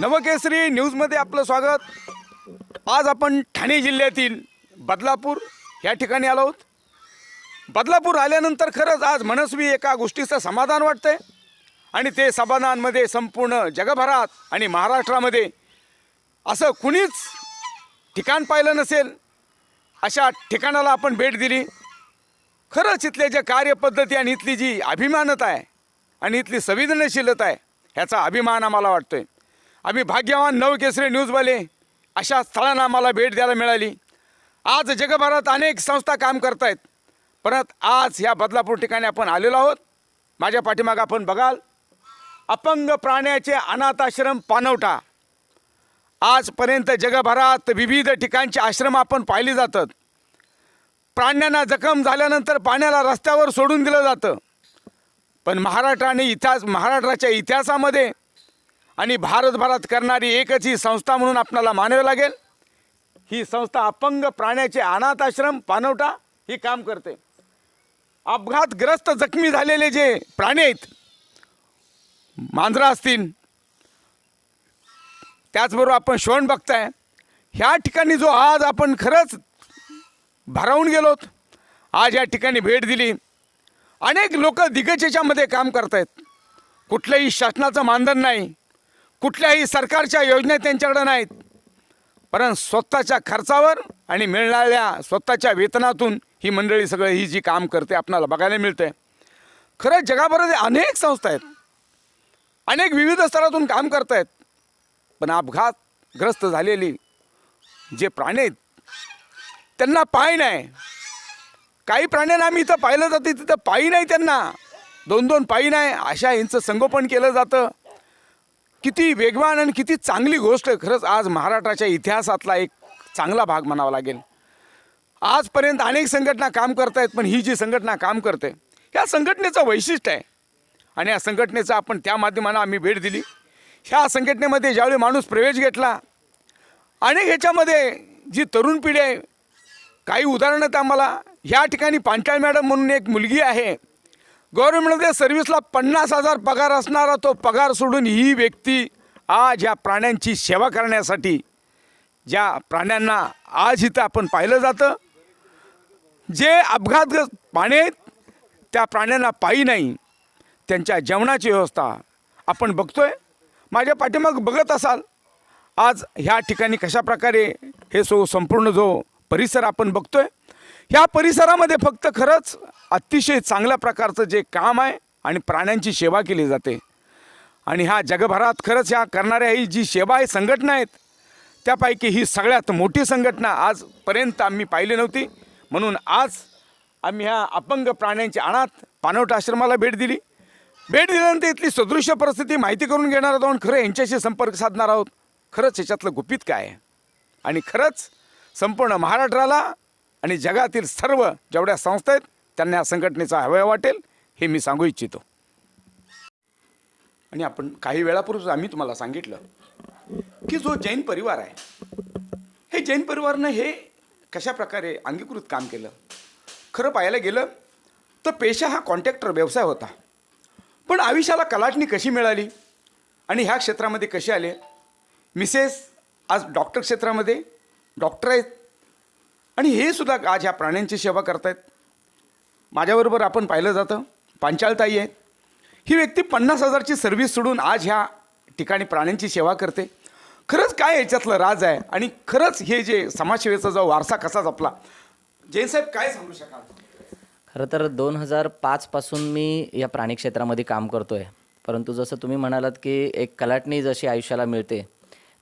नवकेसरी न्यूजमध्ये आपलं स्वागत. आज आपण ठाणे जिल्ह्यातील बदलापूर या ठिकाणी आलो आहोत. बदलापूर आल्यानंतर खरंच आज मनस्वी एका गोष्टीचं समाधान वाटतंय. आणि ते समाधानमध्ये संपूर्ण जगभरात आणि महाराष्ट्रामध्ये असं कुणीच ठिकाण पाहिलं नसेल अशा ठिकाणाला आपण भेट दिली. खरंच इथले जे कार्यपद्धती आणि इथली जी अभिमानता आहे आणि इथली संवेदनशीलता आहे ह्याचा अभिमान आम्हाला वाटतोय. आम्ही भाग्यवान नवकेसरी न्यूजवाले अशा स्थळांना आम्हाला भेट द्यायला मिळाली. आज जगभरात अनेक संस्था काम करत आहेत परत आज ह्या बदलापूर ठिकाणी आपण आलेलो आहोत. माझ्या पाठीमागं आपण बघाल अपंग प्राण्याचे अनाथाश्रम पानवटा आजपर्यंत जगभरात विविध ठिकाणचे आश्रम आपण पाहिले जातात. प्राण्यांना जखम झाल्यानंतर पाण्याला रस्त्यावर सोडून दिलं जातं. पण महाराष्ट्राने इतिहास महाराष्ट्राच्या इतिहासामध्ये आणि भारतभरात करणारी एकच ही संस्था म्हणून आपणाला मानावी लागेल. ही संस्था अपंग प्राण्याचे अनाथ आश्रम पानवटा ही काम करते. अपघातग्रस्त जखमी झालेले जे प्राणी आहेत मांजरं असतील त्याचबरोबर आपण श्वण बघताय ह्या ठिकाणी जो आज आपण खरंच भारावून गेलोत आज या ठिकाणी भेट दिली. अनेक लोक दिग्गजेच्यामध्ये काम करत आहेत कुठलंही शासनाचं मानधन नाही. कुठल्याही सरकारच्या योजना त्यांच्याकडे नाहीत. परंतु स्वतःच्या खर्चावर आणि मिळणाऱ्या स्वतःच्या वेतनातून ही मंडळी सगळं ही जी काम करते आपणाला बघायला मिळते खरंच जगाभरात अनेक संस्था आहेत. अनेक विविध स्तरातून काम करत आहेत पण अपघातग्रस्त झालेली जे प्राणी आहेत त्यांना पाय नाही. काही प्राण्यांना आम्ही इथं पाहिलं जाते तिथं पायी नाही त्यांना. दोन दोन पायी नाही अशा यांचं संगोपन केलं जातं. किती वेगवान आणि किती चांगली गोष्ट खरंच आज महाराष्ट्राच्या इतिहासातला एक चांगला भाग म्हणावा लागेल. आजपर्यंत अनेक संघटना काम करत आहेत पण ही जी संघटना काम करते ह्या संघटनेचं वैशिष्ट्य आहे. आणि या संघटनेचं आपण त्या माध्यमानं आम्ही भेट दिली. ह्या संघटनेमध्ये ज्यावेळी माणूस प्रवेश घेतला अनेक ह्याच्यामध्ये जी तरुण पिढी आहे काही उदाहरणं तर आम्हाला ह्या ठिकाणी पांचाळ मॅडम म्हणून एक मुलगी आहे गव्हर्नमेंटमध्ये सर्व्हिसला पन्नास हजार पगार असणारा तो पगार सोडून ही व्यक्ती आज या प्राण्यांची सेवा करण्यासाठी ज्या प्राण्यांना आज इथं आपण पाहिलं जातं जे अपघातग्रस्त पाणी आहेत त्या प्राण्यांना पायी नाही त्यांच्या जेवणाची व्यवस्था आपण बघतोय. माझ्या पाठीमाग बघत असाल आज ह्या ठिकाणी कशा प्रकारे हे सो संपूर्ण जो परिसर आपण बघतोय ह्या परिसरामध्ये फक्त खरंच अतिशय चांगल्या प्रकारचं जे काम आहे आणि प्राण्यांची सेवा केली जाते. आणि ह्या जगभरात खरंच ह्या करणाऱ्या ही जी सेवा आहे संघटना आहेत त्यापैकी ही सगळ्यात मोठी संघटना आजपर्यंत आम्ही पाहिली नव्हती. म्हणून आज आम्ही ह्या अपंग प्राण्यांच्या अनाथ पानवट आश्रमाला भेट दिली. भेट दिल्यानंतर इथली सदृश्य परिस्थिती माहिती करून घेणार आहोत. आणि खरं यांच्याशी संपर्क साधणार आहोत. खरंच याच्यातलं गुपित काय आहे? आणि खरंच संपूर्ण महाराष्ट्राला आणि जगातील सर्व जेवढ्या संस्था आहेत त्यांना या संघटनेचा हवया वाटेल हे मी सांगू इच्छितो. आणि आपण काही वेळापूर्वीच आम्ही तुम्हाला सांगितलं की जो जैन परिवार आहे हे जैन परिवारनं हे कशा प्रकारे अंगीकृत काम केलं? खरं पाहायला गेलं तर पेशा हा कॉन्ट्रॅक्टर व्यवसाय होता. पण आयुष्याला कलाटणी कशी मिळाली आणि ह्या क्षेत्रामध्ये कसे आले? मिसेस आज डॉक्टर क्षेत्रामध्ये डॉक्टर आहेत आणि हे सुद्धा आज ह्या प्राण्यांची सेवा करतायत. माझ्याबरोबर आपण पाहिलं जातं पांचाळताई आहेत. ही व्यक्ती पन्नास हजारची सर्व्हिस सोडून आज ह्या ठिकाणी प्राण्यांची सेवा करते. खरंच काय याच्यातलं राज आहे? आणि खरंच हे जे समाजसेवेचा जो वारसा कसा जपला? जयसाहेब काय सांगू शकाल? खरं तर दोन हजार पाचपासून मी या प्राणी क्षेत्रामध्ये काम करतो आहे परंतु जसं तुम्ही म्हणालात की एक कलाटणी जशी आयुष्याला मिळते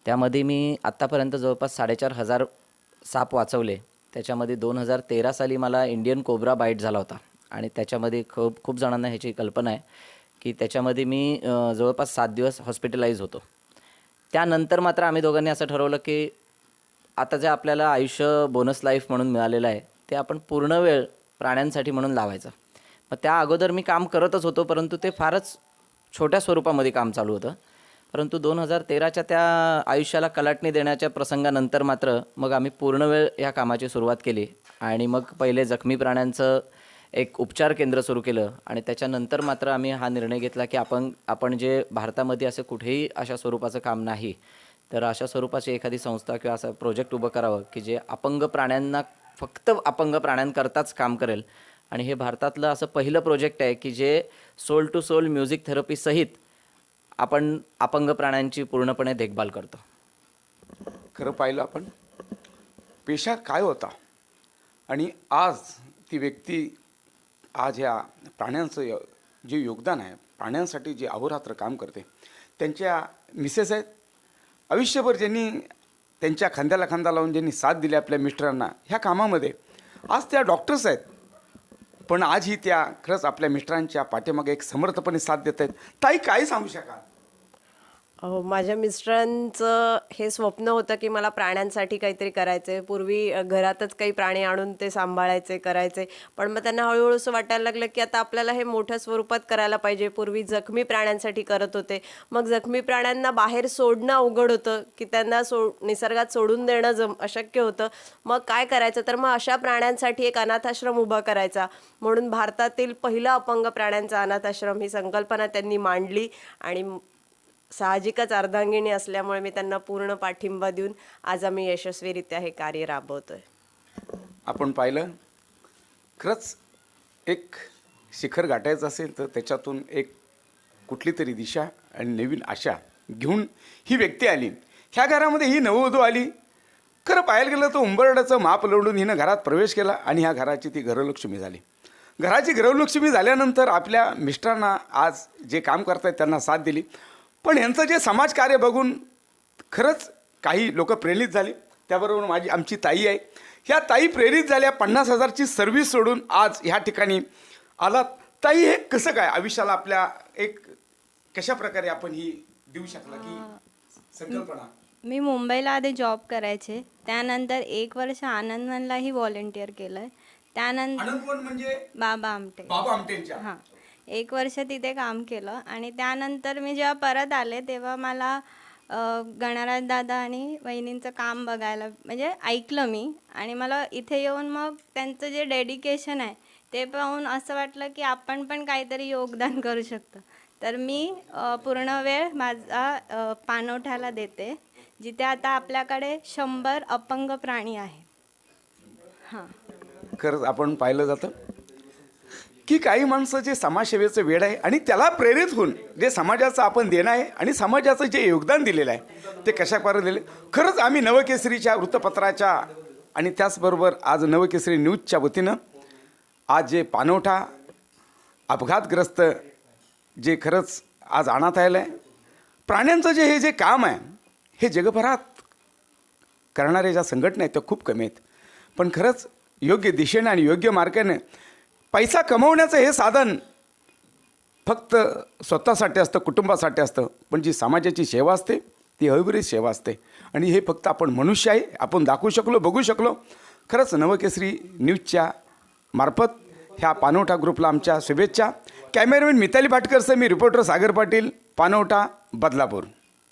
त्यामध्ये मी आत्तापर्यंत जवळपास साडेचार हजार साप वाचवले. त्याच्यामध्ये दोन हजार तेरा साली मला इंडियन कोब्रा बाईट झाला होता. आणि त्याच्यामध्ये खूप खूप जणांना ह्याची कल्पना आहे की त्याच्यामध्ये मी जवळपास सात दिवस हॉस्पिटलाईज होतो. त्यानंतर मात्र आम्ही दोघांनी असं ठरवलं की आता जे आपल्याला आयुष्य बोनस लाईफ म्हणून मिळालेलं आहे ते आपण पूर्ण वेळ प्राण्यांसाठी म्हणून लावायचं. मग त्या अगोदर मी काम करतच होतो परंतु ते फारच छोट्या स्वरूपामध्ये काम चालू होतं. परंतु दोन हजार तेराच्या त्या आयुष्याला कलाटणी देण्याच्या प्रसंगानंतर मात्र मग आम्ही पूर्ण वेळ या कामाची सुरुवात केली. आणि मग पहिले जखमी प्राण्यांचं एक उपचार केंद्र सुरू केलं. आणि त्याच्यानंतर मात्र आम्ही हा निर्णय घेतला की आपण आपण जे भारतामध्ये असं कुठेही अशा स्वरूपाचं काम नाही तर अशा स्वरूपाची एखादी संस्था किंवा असं प्रोजेक्ट उभं करावं की जे अपंग प्राण्यांना फक्त अपंग प्राण्यांकरताच काम करेल. आणि हे भारतातलं असं पहिलं प्रोजेक्ट आहे की जे सोल टू सोल म्युझिक थेरपीसहित आपण अपंग प्राण्यांची पूर्णपणे देखभाल करतो. खरं पाहिलं आपण पेशा काय होता? आणि आज ती व्यक्ती आज ह्या प्राण्यांचं य- जे योगदान आहे प्राण्यांसाठी जे अहोरात्र काम करते त्यांच्या मिसेस आहेत. आयुष्यभर ज्यांनी त्यांच्या खांद्याला खांदा लावून ज्यांनी साथ दिली आपल्या मिस्टरांना ह्या कामामध्ये. आज त्या डॉक्टर्स आहेत. पण आजही त्या खरंच आपल्या मिस्टरांच्या पाठीमागे एक समर्थपणे साथ देत आहेत. ताई काय सांगू शकाल? अहो, माझ्या मिस्टरांचं हे स्वप्न होतं की मला प्राण्यांसाठी काहीतरी करायचं पूर्वी अ, घरातच काही प्राणी आणून ते सांभाळायचे करायचे. पण मग त्यांना हळूहळू असं वाटायला लागलं की आता आपल्याला हे मोठ्या स्वरूपात करायला पाहिजे. पूर्वी जखमी प्राण्यांसाठी करत होते. मग जखमी प्राण्यांना बाहेर सोडणं अवघड होतं की त्यांना सो निसर्गात सोडून देणं जम अशक्य होतं. मग काय करायचं? तर मग अशा प्राण्यांसाठी एक अनाथाश्रम उभा करायचा. म्हणून भारतातील पहिला अपंग प्राण्यांचा अनाथाश्रम ही संकल्पना त्यांनी मांडली आणि साहजिकच अर्धांगिणी असल्यामुळे मी त्यांना पूर्ण पाठिंबा देऊन आज आम्ही यशस्वीरित्या हे कार्य राबवतोय. आपण पाहिलं खरंच एक शिखर गाठायचं असेल तर त्याच्यातून एक कुठली तरी दिशा आणि नवीन आशा घेऊन ही व्यक्ती आली. ह्या घरामध्ये ही नववधू आली. खरं पाहायला गेलं तर उंबरड्याचं माप लोडून हिनं घरात प्रवेश केला आणि ह्या घराची ती घरलक्ष्मी झाली. घराची घरलक्ष्मी झाल्यानंतर आपल्या मिस्टरांना आज जे काम करतायत त्यांना साथ दिली. पण यांचं जे समाजकार्य बघून खरंच काही लोक प्रेरित झाली. त्याबरोबर माझी आमची ताई आहे. ह्या ताई प्रेरित झाल्या पन्नास हजारची सर्व्हिस सोडून आज ह्या ठिकाणी आलात. ताई हे कसं काय आयुष्याला आपल्या एक कशा प्रकारे आपण ही देऊ शकला की संकल्पना? मी मुंबईला आधी जॉब करायचे. त्यानंतर एक वर्ष आनंदवनलाही व्हॉलेंटिअर केलं आहे त्यानंतर म्हणजे? बाबा आमटे. बाबा आमटेंच्या. हां. एक वर्ष तिथे काम केलं आणि त्यानंतर मी जेव्हा परत आले तेव्हा मला अ, गणराज दादा आणि वहिनींचं काम बघायला म्हणजे ऐकलं मी आणि मला इथे येऊन मग त्यांचं जे डेडिकेशन आहे ते पाहून असं वाटलं की आपण पण काहीतरी योगदान करू शकतो. तर मी पूर्ण वेळ माझा अ, पाणवठ्याला देते जिथे आता आपल्याकडे शंभर अपंग प्राणी आहे हां. खरंच आपण पाहिलं जातं. की काही माणसं जे समाजसेवेचं वेळ आहे आणि त्याला प्रेरित होऊन जे समाजाचं आपण देणं आहे आणि समाजाचं जे योगदान दिलेलं आहे ते कशाप्रकारे दिले? खरंच आम्ही नवकेसरीच्या वृत्तपत्राच्या आणि त्याचबरोबर आज नवकेसरी न्यूजच्या वतीनं आज जे पानवठा अपघातग्रस्त जे खरंच आज आणत आलं आहे प्राण्यांचं जे हे जे काम आहे हे जगभरात करणाऱ्या ज्या संघटना आहेत त्या खूप कमी आहेत. पण खरंच योग्य दिशेने आणि योग्य मार्गाने पैसा कमवण्याचं हे साधन फक्त स्वतःसाठी असतं कुटुंबासाठी असतं पण जी समाजाची सेवा असते ती अविरित सेवा असते. आणि हे फक्त आपण मनुष्य आहे आपण दाखवू शकलो बघू शकलो. खरंच नवकेसरी न्यूजच्या मार्फत ह्या पानवठा ग्रुपला आमच्या शुभेच्छा. कॅमेरामॅन मिताली भाटकरसह मी रिपोर्टर सागर पाटील पानवठा बदलापूर.